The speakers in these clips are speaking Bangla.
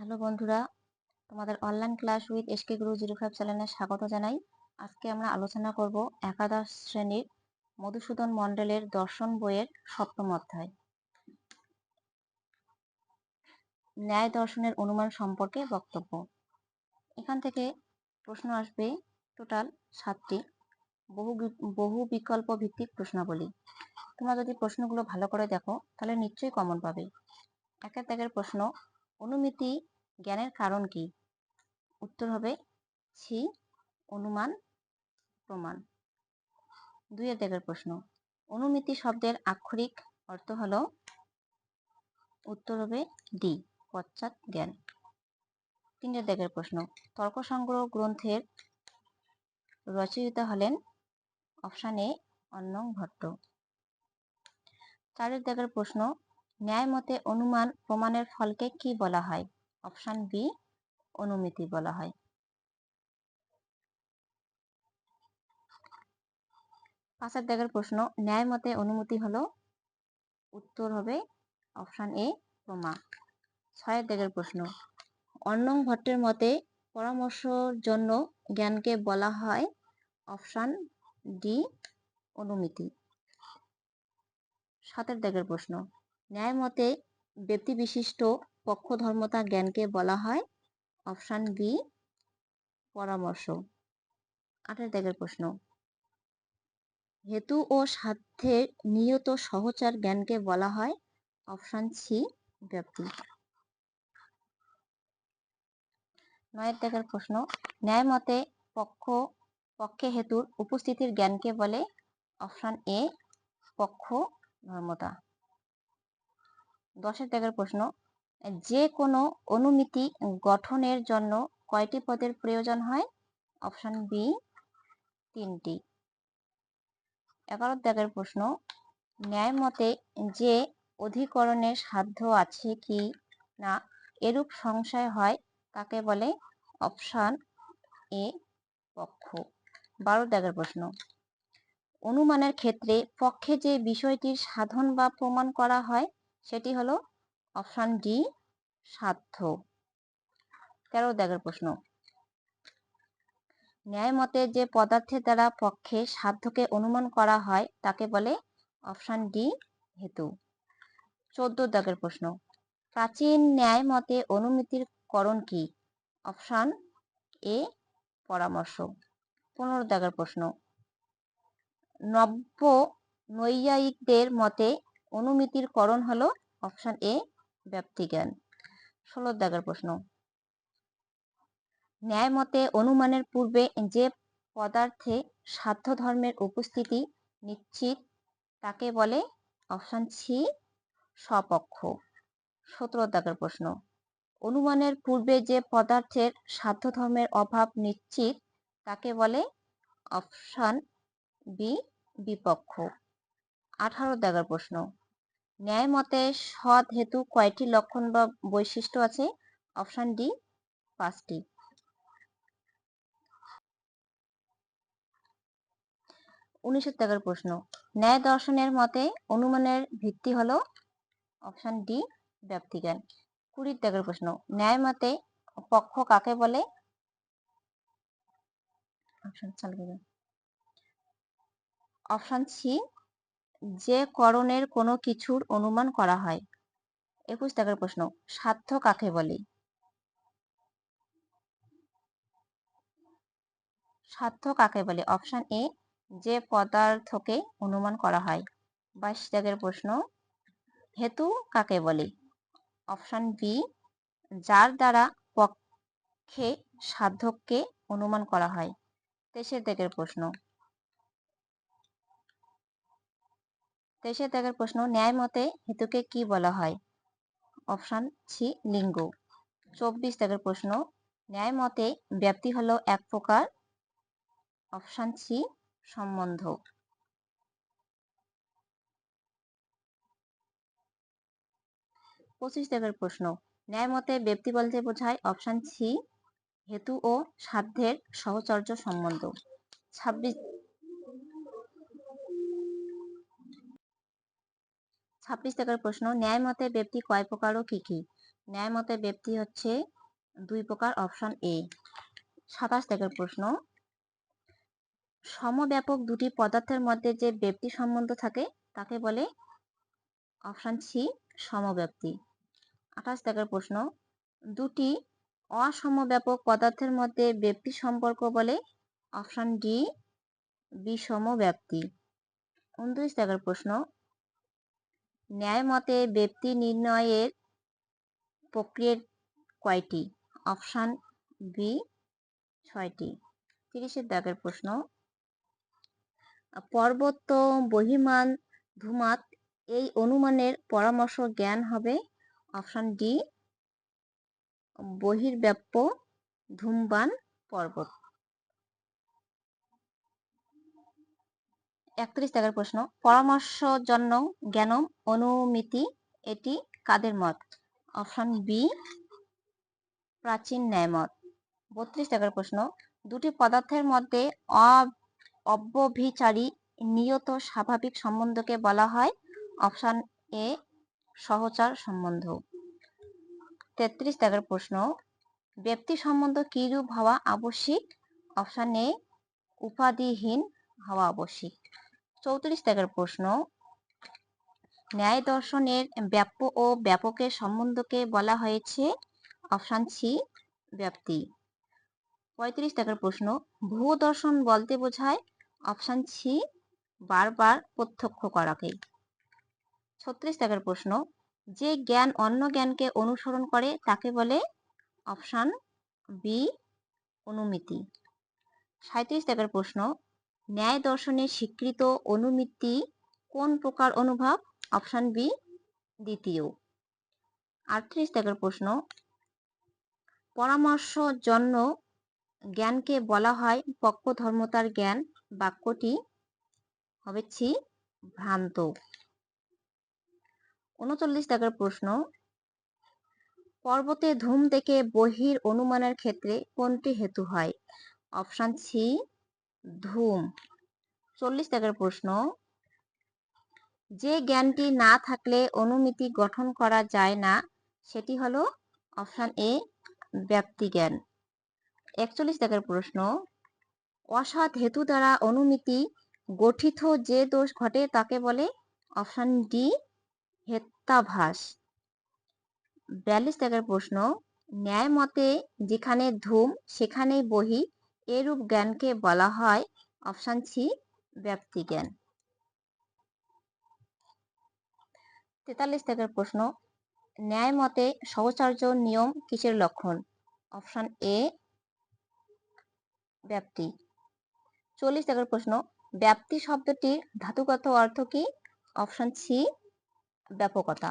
হ্যালো বন্ধুরা, তোমাদের online class with SK Guru zero five চ্যানেলে স্বাগত জানাই। আজকে আমরা আলোচনা করব একাদশ শ্রেণির মধুসূদন মণ্ডলের দর্শন বইয়ের সপ্তম অধ্যায়। ন্যায় দর্শনের অনুমান সম্পর্কে বক্তব্য। এখান থেকে প্রশ্ন আসবে টোটাল সাতটি বহু বহু বিকল্প ভিত্তিক প্রশ্নাবলী। তোমরা যদি প্রশ্নগুলো ভালো করে দেখো, তাহলে নিশ্চয়ই কমন পাবে। একের ত্যাগের প্রশ্ন অনুমিতি জ্ঞানের কারণ কি? উত্তর হবে ছি, অনুমান, প্রমাণ। দুইয়ের দেবের প্রশ্ন। অনুমিতি শব্দের আক্ষরিক অর্থ হল উত্তর হবে ডি, পশ্চাৎ জ্ঞান। তিনের দেবের প্রশ্ন। তর্ক সংগ্রহ গ্রন্থের রচয়িতা হলেন অপশান এ অন্নং ভট্ট। চারের দেবের প্রশ্ন। ন্যায় মতে অনুমান প্রমাণের ফলকে কি বলা হয়? অপশান বি, অনুমিতি বলা হয়। পাঁচের দাগের প্রশ্ন ন্যায় মতে অনুমতি হলো? উত্তর হবে অপশান এ প্রমা ছয়ের দাগের প্রশ্ন, অন্নং ভট্টের মতে পরামর্শর জন্য জ্ঞানকে বলা হয়? অপশান ডি, অনুমিতি। সাতের দাগের প্রশ্ন ন্যায় মতে ব্যক্তি বিশিষ্ট পক্ষধর্মতা জ্ঞানকে বলা হয়। অপশান বি, পরামর্শ। আটের দাগের প্রশ্ন। হেতু ও সাধ্যের নিয়ত সহচার জ্ঞানকে বলা হয়। অপশান সি, ব্যক্তি। নয়ের দাগের প্রশ্ন। ন্যায় মতে পক্ষ, পক্ষে হেতুর উপস্থিতির জ্ঞানকে বলে। অপশান এ, পক্ষ, ধর্মতা। দশের দাগের প্রশ্ন। যে কোনো অনুমিতি গঠনের জন্য কয়টি পদের প্রয়োজন হয়? অপশান বি, তিনটি। এগারো দাগের প্রশ্ন ন্যায় মতে যে অধিকরণের সাধ্য আছে কি না এরূপ সংশয় হয় তাকে বলে? অপশান এ, পক্ষ। বারো দাগের প্রশ্ন, অনুমানের ক্ষেত্রে পক্ষে যে বিষয়টির সাধন বা প্রমাণ করা হয় সেটি হলো অপশান ডি সাধ্য। তেরো দাগের প্রশ্ন। ন্যায় মতে যে পদার্থের দ্বারা পক্ষে সাধ্যকে অনুমান করা হয়, তাকে বলে অপশান ডি হেতু। চোদ্দ দাগের প্রশ্ন। প্রাচীন ন্যায় মতে অনুমিতির করণ কি? অপশান এ পরামর্শ। পনেরো দাগের প্রশ্ন। নব্য নৈয়ায়িকদের মতে অনুমিতির করণ হলো অপশান এ, ব্যক্তিজ্ঞান। ষোলো দাগের প্রশ্ন। ন্যায় মতে অনুমানের পূর্বে যে পদার্থে সাধ্য ধর্মের উপস্থিতি নিশ্চিত, তাকে বলে অপশান সি, স্বপক্ষ। সতেরো দাগের প্রশ্ন। অনুমানের পূর্বে যে পদার্থের সাধ্য ধর্মের অভাব নিশ্চিত, তাকে বলে অপশান বি, বিপক্ষ। আঠারো দাগের প্রশ্ন। ন্যায় মতে সৎ হেতু কয়টি লক্ষণ বা বৈশিষ্ট্য আছে? অপশান ডি, পাঁচটি। উনিশের প্রশ্ন, ন্যায় দর্শনের মতে অনুমানের ভিত্তি হলো? অপশান ডি, ব্যক্তিজ্ঞান। কুড়ির দাগের প্রশ্ন, ন্যায় মতে পক্ষ কাকে বলে? অপশান সি যে করণের কোনো কিছুর অনুমান করা হয়? একুশ টাকার প্রশ্ন, সাধ্য কাকে বলে? সাধ্য কাকে বলে? অপশান এ, যে পদার্থকে অনুমান করা হয়। বাইশ দাগের প্রশ্ন, হেতু কাকে বলে? অপশান বি, যার দ্বারা পক্ষে সাধককে অনুমান করা হয়। তেইশের দাগের প্রশ্ন তেইশের দাগের প্রশ্ন ন্যায় মতে হেতুকে কি বলা হয়? অপশান সি লিঙ্গ। চব্বিশ দাগের প্রশ্ন ন্যায় মতে ব্যাপ্তি হলো এক প্রকার। অপশান সি সম্বন্ধ। পঁচিশ দাগের প্রশ্ন ন্যায় মতে ব্যক্তি বলতে বোঝায়, অপশান সি হেতু ও সাধ্যের সহচর্য সম্বন্ধ। ছাব্বিশ ছাব্বিশ টাকার প্রশ্ন ন্যায় মতে ব্যক্তি কয় প্রকার ও কি কি? ন্যায় মতে ব্যক্তি হচ্ছে দুই প্রকার অপশন এ সাতাশ থেকে প্রশ্ন, সমব্যাপক দুটি পদার্থের মধ্যে যে ব্যক্তি সম্বন্ধ থাকে, তাকে বলে অপশান সি সমব্যাপ্তি। আঠাশ থেকে প্রশ্ন, দুটি অসমব্যাপক পদার্থের মধ্যে ব্যক্তি সম্পর্ক বলে অপশান ডি বিষম ব্যক্তি উনত্রিশ টাকার প্রশ্ন ন্যায় মতে ব্যক্তি নির্ণয়ের প্রক্রিয়া কয়টি? অপশান বি ছয়টি। তিরিশের দাগের প্রশ্ন। পর্বত বহিমান ধুমাত এই অনুমানের পরামর্শ জ্ঞান হবে? অপশান ডি, বহির্ব্যাপ্য ধূমবান পর্বত। একত্রিশ টাকার প্রশ্ন। পরামর্শ জন্য জ্ঞান অনুমিতি, এটি কাদের মত? অপশন বি প্রাচীন ন্যায়মত বত্রিশ টাকার প্রশ্ন, দুটি পদার্থের মধ্যে অব্যভিচারী নিয়ত স্বাভাবিক সম্বন্ধকে বলা হয়। অপশন এ সহচার সম্বন্ধ। তেত্রিশ টাকার প্রশ্ন, ব্যক্তি সম্বন্ধ কিরূপ হওয়া আবশ্যিক? অপশন এ উপাধিহীন হওয়া আবশ্যিক। চৌত্রিশ টাকার প্রশ্ন। ন্যায় দর্শনের ব্যাপ্য ও ব্যাপকের সম্বন্ধকে বলা হয়েছে অপশান সি, ব্যাপ্তি। পঁয়ত্রিশ টাকার প্রশ্ন, ভূ দর্শন বলতে বোঝায় অপশান সি, বারবার প্রত্যক্ষ করাকে। ছত্রিশ টাকার প্রশ্ন, যে জ্ঞান অন্য জ্ঞানকে অনুসরণ করে তাকে বলে অপশান বি, অনুমিতি। সাঁত্রিশ টাকার প্রশ্ন ন্যায় দর্শনের স্বীকৃত অনুমিতি কোন প্রকার অনুভব? অপশান বি দ্বিতীয়। আটত্রিশ টাকার প্রশ্ন। পরামর্শ জন্য জ্ঞানকে বলা হয় পক্ষধর্মতার জ্ঞান। বাক্যটি হবে ছি, ভ্রান্ত। উনচল্লিশ টাকার প্রশ্ন। পর্বতে ধূম থেকে বহির অনুমানের ক্ষেত্রে কোনটি হেতু হয়? অপশান সি ধূম। চল্লিশ টাকার প্রশ্ন। যে জ্ঞানটি না থাকলে অনুমিতি গঠন করা যায় না, সেটি হলো অপশান এ ব্যক্তি জ্ঞান একচল্লিশ টাকার প্রশ্ন। অসৎ হেতু দ্বারা অনুমিতি গঠিত যে দোষ ঘটে তাকে বলে অপশান ডি, হেত্তাভাস। বিয়াল্লিশ টাকার প্রশ্ন। ন্যায় মতে যেখানে ধূম, সেখানেই বহি এরূপ জ্ঞানকে বলা হয় অপশান সি ব্যক্তি জ্ঞান তেতাল্লিশ টাকার প্রশ্ন, ন্যায় মতে সহচার্য নিয়ম কিসের লক্ষণ? অপশান এ ব্যাপ্তি চল্লিশ টাকার প্রশ্ন ব্যাপ্তি শব্দটির ধাতুগত অর্থ কি? অপশান সি, ব্যাপকতা।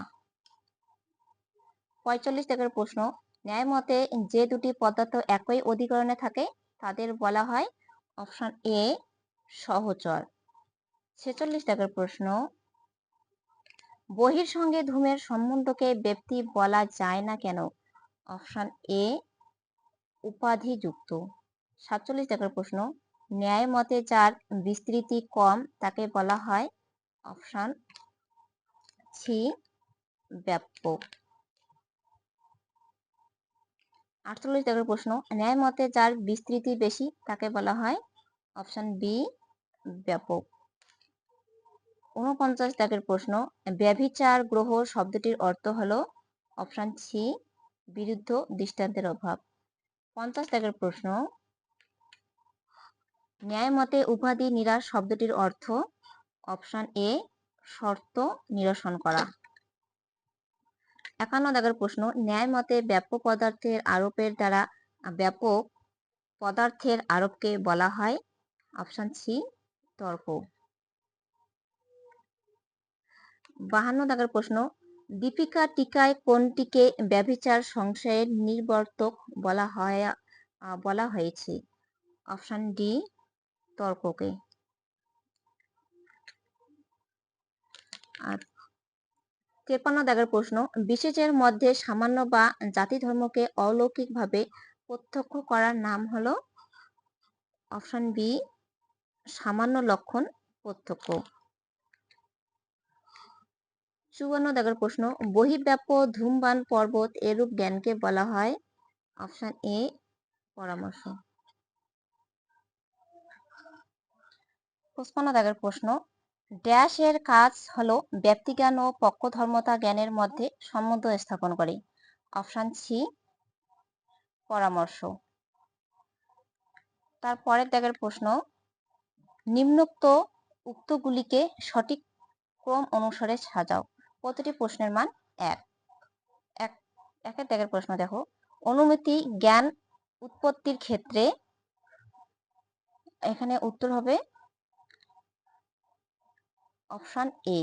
পঁয়তাল্লিশ টাকার প্রশ্ন, ন্যায় মতে যে দুটি পদার্থ একই অধিকরণে থাকে তাদের বলা হয় অপশন এ সহচর। ছেচল্লিশ টাকার প্রশ্ন, বহির সঙ্গে ধূমের সম্বন্ধকে ব্যক্তি বলা যায় না কেন? অপশন এ উপাধিযুক্ত। সাতচল্লিশ টাকার প্রশ্ন ন্যায় মতে যার বিস্তৃতি কম তাকে বলা হয় অপশন সি ব্যাপক। আটচল্লিশ টাকার প্রশ্ন, ন্যায় মতে যার বিস্তৃতি বেশি তাকে বলা হয় অপশন বি ব্যাপক। উনপঞ্চাশ দাগের প্রশ্ন, ব্যভিচার গ্রহ শব্দটির অর্থ হলো অপশন সি বিরুদ্ধ দৃষ্টান্তের অভাব। পঞ্চাশ দাগের প্রশ্ন, ন্যায় মতে উপাধি নিরাশ শব্দটির অর্থ অপশন এ শর্ত নিরসন করা। একান্ন দাগের প্রশ্ন, ন্যায় মতে ব্যাপক পদার্থের আরোপের দ্বারা ব্যাপক পদার্থের আরোপকে বলা হয়। অপশন সি তর্ক। বাহান্ন দাগের প্রশ্ন, দীপিকা টিকায় কোনটিকে ব্যভিচার সংশয়ের নির্বর্তক বলা হয় বলা হয়েছে? Option D তর্ককে। আর তেপান্ন দাগের প্রশ্ন বিশেষের মধ্যে সামান্য বা জাতি ধর্মকে অলৌকিকভাবে প্রত্যক্ষ করার নাম হলো অপশন বি, সামান্য লক্ষণ প্রত্যক্ষ। চুয়ান্ন দাগের প্রশ্ন বহিব্যাপ্য ধূমবান পর্বত এরূপ জ্ঞানকে বলা হয়? অপশন এ, পরামর্শ। পঁচপান্ন দাগের প্রশ্ন ড্যাশ এর কাজ হলো ব্যক্তিজ্ঞান ও পক্ষধর্মতা জ্ঞানের মধ্যে সম্বন্ধ স্থাপন করে। অপশান সি পরামর্শ। তারপরের দাগের প্রশ্ন, নিম্নোক্ত উক্তগুলিকে সঠিক ক্রম অনুসারে সাজাও। প্রতিটি প্রশ্নের মান এক। এক, একের দাগের প্রশ্ন দেখো, অনুমতি জ্ঞান উৎপত্তির ক্ষেত্রে এখানে উত্তর হবে অপশান এ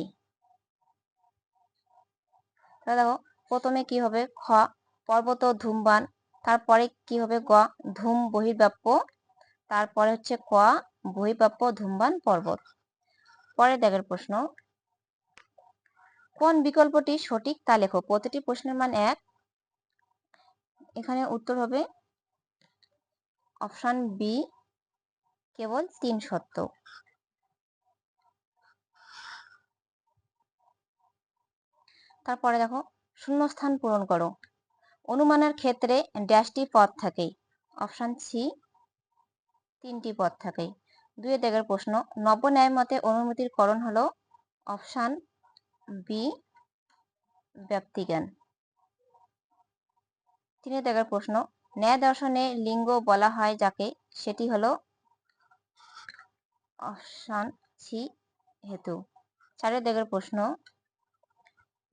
তাহলে দেখো, প্রথমে কি হবে? খ, পর্বত ধূমবান। তারপরে কি হবে? গ, ধূম, বহির্ব্যাপ্য। তারপরে হচ্ছে ক, বহির্ব্যাপ্য, ধূমবান, পর্বত। পরে দাগের প্রশ্ন। কোন বিকল্পটি সঠিক তা লেখো। প্রতিটি প্রশ্নের মান এক। এখানে উত্তর হবে অপশান বি কেবল তিন সত্য। তারপরে দেখো শূন্যস্থান পূরণ করো। অনুমানের ক্ষেত্রে ড্যাশটি পদ থাকে অপশান সি তিনটি পদ থাকে দুই দাগের প্রশ্ন নব্য ন্যায় মতে অনুমতির করণ হলো অপশান বি ব্যক্তিজ্ঞান। তিনের দাগের প্রশ্ন, ন্যায় দর্শনে লিঙ্গ বলা হয় যাকে, সেটি হলো অপশান সি হেতু। চারের দাগের প্রশ্ন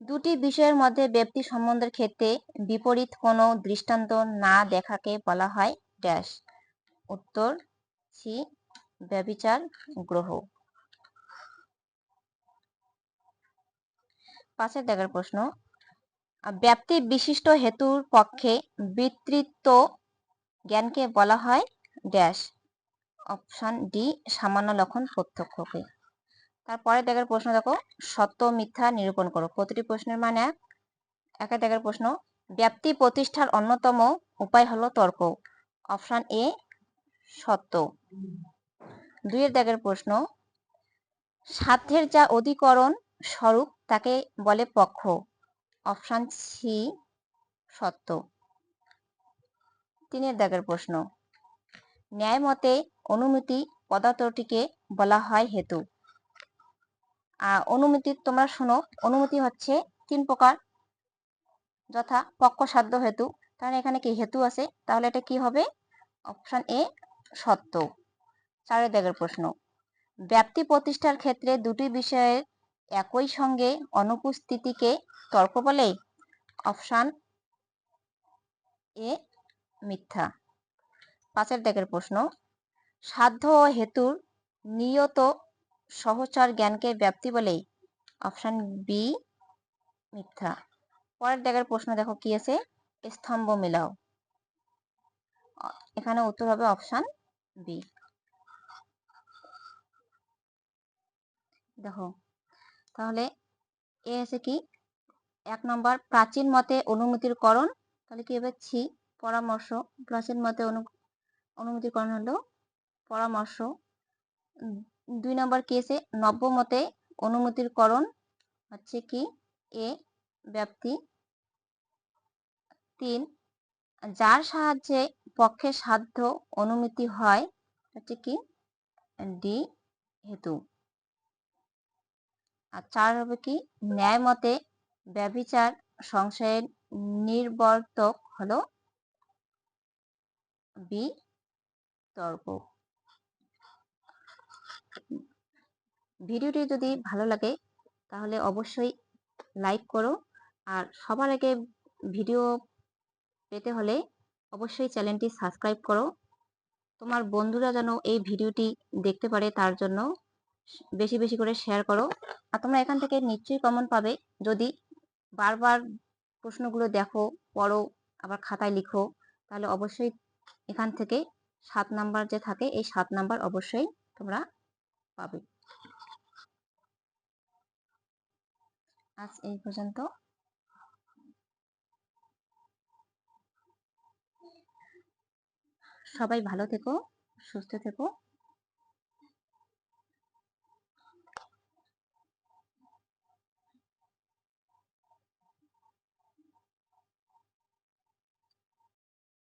দুটি বিষয়ের মধ্যে ব্যক্তি সম্বন্ধের ক্ষেত্রে বিপরীত কোনো দৃষ্টান্ত না দেখাকে বলা হয় ড্যাশ উত্তর সি ব্যবিচার, গ্রহ। পাঁচের দেখার প্রশ্ন ব্যাপ্তি বিশিষ্ট হেতুর পক্ষে বৃত্তিত্ব জ্ঞানকে বলা হয় ড্যাশ অপশন ডি সামান্য লক্ষণ প্রত্যক্ষকে। তারপরে দেখার প্রশ্ন দেখো, সত্য মিথ্যা নিরূপণ করো। প্রতিটি প্রশ্নের মানে এক, একের দেখার প্রশ্ন, ব্যাপ্তি প্রতিষ্ঠার অন্যতম উপায় হলো তর্ক। অপশান এ, সত্য। দুইয়ের দাগের প্রশ্ন, সাধ্যের যা অধিকরণ স্বরূপ তাকে বলে পক্ষ। অপশান সি, সত্য। তিনের দাগের প্রশ্ন, ন্যায় মতে অনুমতি পদার্থটিকে বলা হয় হেতু। অনুমতি তোমরা শোনো। অনুমতি হচ্ছে তিন প্রকার। যথা পক্ষ, সাধ্য, হেতু। তাহলে এখানে কি হেতু আছে? তাহলে এটা কি হবে? অপশন এ সত্য। চারের দাগের প্রশ্ন। ব্যাপ্তি প্রতিষ্ঠার ক্ষেত্রে দুটি বিষয়ের একই সঙ্গে অনুপস্থিতিকে তর্ক বলে? অপশান এ মিথ্যা। পাঁচের দাগের প্রশ্ন। সাধ্য ও হেতুর নিয়ত সহচর জ্ঞানকে ব্যাপ্তি বলে অপশান বি মিথ্যা। পরের দাগের প্রশ্ন দেখো কি আছে? স্তম্ভ মিলাও। এখানে উত্তর হবে অপশান বি দেখো, তাহলে এ আছে কি? এক নম্বর, প্রাচীন মতে অনুমতির করণ, তাহলে কি হবে? ছি, পরামর্শ। প্রাচীন মতে অনু, অনুমতির করণ হলো পরামর্শ। দুই নম্বর কেসে নব্য মতে অনুমতির করণ হচ্ছে কি? এ ব্যাপ্তি তিন, যার সাহায্যে পক্ষে সাধ্য অনুমতি হয় হচ্ছে কি? ডি হেতু। আর চার হবে কি? ন্যায় মতে ব্যবিচার সংশয়ের নির্বর্তক হলো বি তর্ক। ভিডিওটি যদি ভালো লাগে, তাহলে অবশ্যই লাইক করো। আর সবার আগে ভিডিও পেতে হলে অবশ্যই চ্যানেলটি সাবস্ক্রাইব করো। তোমার বন্ধুরা যেন এই ভিডিওটি দেখতে পারে, তার জন্য বেশি বেশি করে শেয়ার করো। আর তোমরা এখান থেকে নিশ্চয়ই কমন পাবে, যদি বারবার প্রশ্নগুলো দেখো, পড়ো, আবার খাতায় লিখো, তাহলে অবশ্যই এখান থেকে সাত নাম্বার যে থাকে, এই সাত নাম্বার অবশ্যই তোমরা পাবে। আজ এই পর্যন্ত। সবাই ভালো থেকো সুস্থ থেকো।